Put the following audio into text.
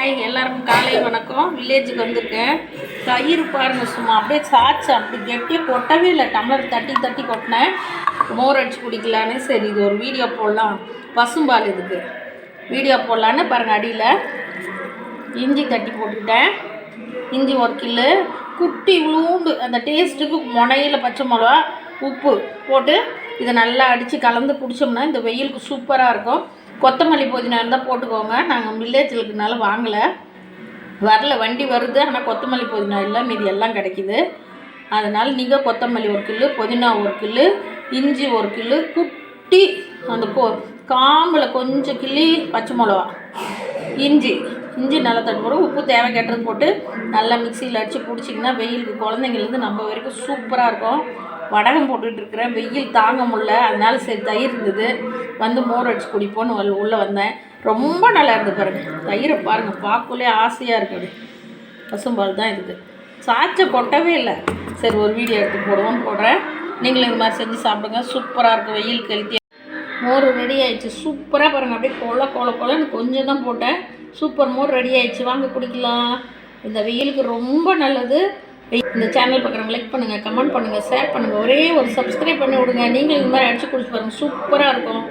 Hi எல்லாருக்கும் காலை வணக்கம். வில்லேஜுக்கு வந்திருக்கேன். தயிர் பாருங்க சும்மா அப்படியே சாச்சு அப்படி கெட்டியாக கொட்டவே இல்லை. டம்ளர் தட்டி தட்டி கொட்டினேன். மோர் அடிச்சு குடிக்கலான்னு. சரி இது ஒரு வீடியோ போடலாம். பசும்பால் இதுக்கு. வீடியோ போடலான்னு பாருங்கள் அடியில். இஞ்சி தட்டி போட்டுக்கிட்டேன். இஞ்சி ஒரு கில்லு. குட்டி உளுண்டு அந்த டேஸ்ட்டுக்கு முனையில் பச்சை மிளகா உப்பு போட்டு இதை நல்லா அடித்து கலந்து குடித்தோம்னா இந்த வெயிலுக்கு சூப்பராக இருக்கும். கொத்தமல்லி புதினா இருந்தால் போட்டுக்கோங்க. நாங்கள் வில்லேஜில் இருக்கிறனால வாங்கலை. வரல வண்டி வருது ஆனால் கொத்தமல்லி புதினா இல்லை மீதி எல்லாம் கிடைக்கிது. அதனால் நீங்கள் கொத்தமல்லி ஒரு கில்லு புதினா ஒரு கில்லு இஞ்சி ஒரு கில்லு குட்டி அந்த கோ காம்பில் கொஞ்சம் கிள்ளி பச்சை மிளகா இஞ்சி. இஞ்சி நல்லா தட்டு போட்டு உப்பு தேவை கேட்டது போட்டு நல்லா மிக்சியில் அடித்து பிடிச்சிங்கன்னா வெயிலுக்கு குழந்தைங்கலேருந்து நம்ம வரைக்கும் சூப்பராக இருக்கும். வடகம் போட்டுட்ருக்குறேன் வெயில் தாங்க முடில அதனால சரி தயிர் இருந்தது. வந்து மோர் அடிச்சு குடிப்போன்னு உள்ளே வந்தேன். ரொம்ப நல்லா இருந்தது பாருங்கள் தயிரை பாருங்கள் பார்க்கலே ஆசையாக இருக்குது பசும்பால் தான் இதுக்கு. சாச்சை கொட்டவே இல்லை. சரி ஒரு வீடியோ எடுத்து போடுவோம். போடுறேன். நீங்களும் இது மாதிரி செஞ்சு சாப்பிடுங்க. சூப்பராக இருக்கும் வெயிலுக்கு ஹெல்த்தியாக மோர் ரெடி ஆயிடுச்சு. சூப்பராக பாருங்கள் அப்படியே கொல கொல கொலன்னு கொஞ்சம் தான் போட்டேன். சூப்பர் மோர் ரெடி ஆயிடுச்சு. வாங்க குடிக்கலாம். இந்த வெயிலுக்கு ரொம்ப நல்லது. இந்த சேனல் பார்க்குறவங்க லைக் பண்ணுங்கள் கமெண்ட் பண்ணுங்கள் ஷேர் பண்ணுங்கள் ஒரே ஒரு சப்ஸ்கிரைப் பண்ணி விடுங்க. நீங்களும் இந்த மாதிரி அடிச்சு குடிச்சு பாருங்கள் சூப்பராக இருக்கும்.